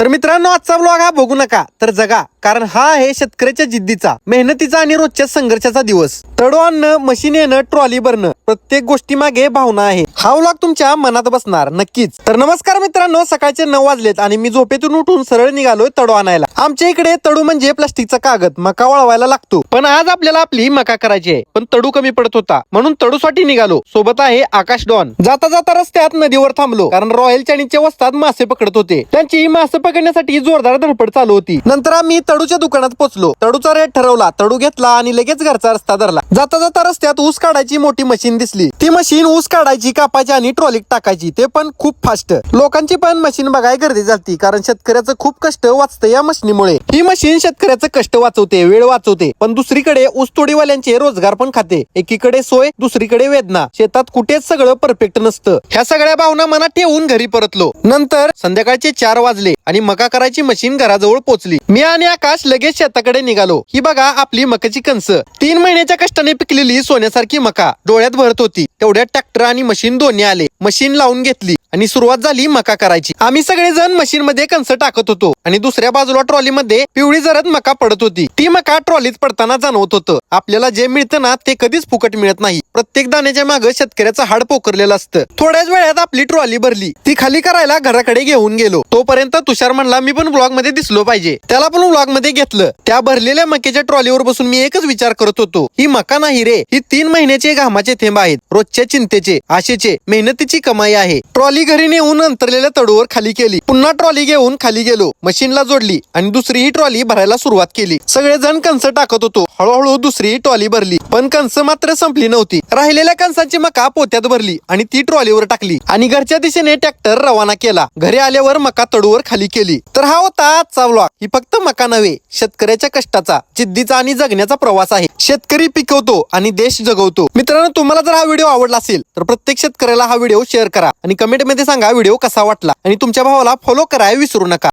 तर मित्रांनो आजचा ब्लॉग हा बघू नका तर जगा. कारण हा आहे शेतकऱ्याच्या जिद्दीचा मेहनतीचा आणि रोजच्या संघर्षाचा दिवस. तडो आणणं मशीन येणं ट्रॉली भरणं प्रत्येक गोष्टी मागे भावना आहे. हा व्लॉग तुमच्या मनात बसणार नक्कीच. तर नमस्कार मित्रांनो सकाळचे नऊ वाजलेत आणि मी झोपेतून उठून सरळ निघालोय तडो आणायला. आमच्या इकडे तडू म्हणजे प्लास्टिकचा कागद मका वळवायला लागतो. पण आज आपल्याला आपली मका करायची आहे. पण तडू कमी पडत होता. म्हणून तडूसाठी निघालो. सोबत आहे आकाश डॉन. जाता जाता रस्त्यात नदीवर थांबलो. कारण रॉयल चायनीजच्या वस्तात मासे पकडत होते. त्यांची मासे पकडण्यासाठी जोरदार धडपड चालू होती. नंतर आम्ही तडूच्या दुकानात पोहोचलो तडूचा रेट ठरवला. तडू घेतला आणि लगेच घरचा रस्ता धरला. जाता जाता रस्त्यात ऊस काढायची मोठी मशीन दिसली. ती मशीन ऊस काढायची कापायची आणि ट्रॉलीत टाकायची. ते पण खूप फास्ट लोकांची पण मशीन बघाय गर्दी झाली कारण शेतकऱ्याचं खूप कष्ट वाचतं या मशीनीमुळे ही मशीन शेतकऱ्याचं कष्ट वाचवते वेळ वाचवते पण दुसरीकडे ऊसतोडीवाल्यांचे रोजगार पण खाते. एकीकडे सोय दुसरीकडे वेदना. शेतात कुठेच सगळं परफेक्ट नसतं. ह्या सगळ्या भावना मनात ठेवून घरी परतलो. नंतर संध्याकाळचे चार वाजले आणि मका करायची मशीन घराजवळ पोहोचली मी आणि आकाश लगेच शेताकडे निघालो. ही बघा आपली मकाची कणस. तीन महिन्याच्या कष्टाने पिकलेली सोन्यासारखी मका. डोळ्यात भरत होती. तेवढ्यात ट्रॅक्टर आणि मशीन दोन्ही आले. मशीन लावून घेतली आणि सुरुवात झाली मका करायची. आम्ही सगळेजण मशीन मध्ये कणस टाकत होतो आणि दुसऱ्या बाजूला ट्रॉली मध्ये पिवळी जरत मका पडत होती. ती मका ट्रॉलीत पडताना जाणवत होतं. आपल्याला जे मिळतं ना ते कधीच फुकट मिळत नाही. प्रत्येक दाण्याच्या मागे शेतकऱ्याचं हाड पोखरलेलं असतं. थोड्याच वेळात आपली ट्रॉली भरली. ती खाली करायला घराकडे घेऊन गेलो. तोपर्यंत तुषार म्हणला मी पण ब्लॉगमध्ये दिसलो पाहिजे. त्याला पण ब्लॉग मध्ये घेतलं. त्या भरलेल्या मक्याच्या ट्रॉलीवर बसून मी एकच विचार करत होतो. ही मका नाही रे ही तीन महिन्याचे घामाचे थेंब आहेत. रोजच्या चिंतेचे आशेचे मेहनतीची कमाई आहे. ट्रॉली घरी नेऊन अंतरलेल्या तडूवर खाली केली. पुन्हा ट्रॉली घेऊन खाली गेलो. मशीनला जोडली आणि दुसरी ही ट्रॉली भरायला सुरुवात केली. सगळे जण कणस टाकत होतो. हळूहळू दुसरी ट्रॉली भरली. पण कणस मात्र संपली नव्हती. राहिलेल्या कंसांची मका पोत्यात भरली आणि ती ट्रॉलीवर टाकली आणि घरच्या दिशेने ट्रॅक्टर रवाना केला. घरी आल्यावर मका तडूवर खाली केली. तर हा होता आजचा व्लॉग ही फक्त मका नव्हे शेतकऱ्याच्या कष्टाचा जिद्दीचा आणि जगण्याचा प्रवास आहे. शेतकरी पिकवतो आणि देश जगवतो. मित्रांनो तुम्हाला जर हा व्हिडिओ आवडला असेल तर प्रत्येक शेतकऱ्याला हा व्हिडिओ शेअर करा आणि कमेंटमध्ये सांगा व्हिडिओ कसा वाटला. आणि तुमच्या भावाला फॉलो करायला विसरू नका.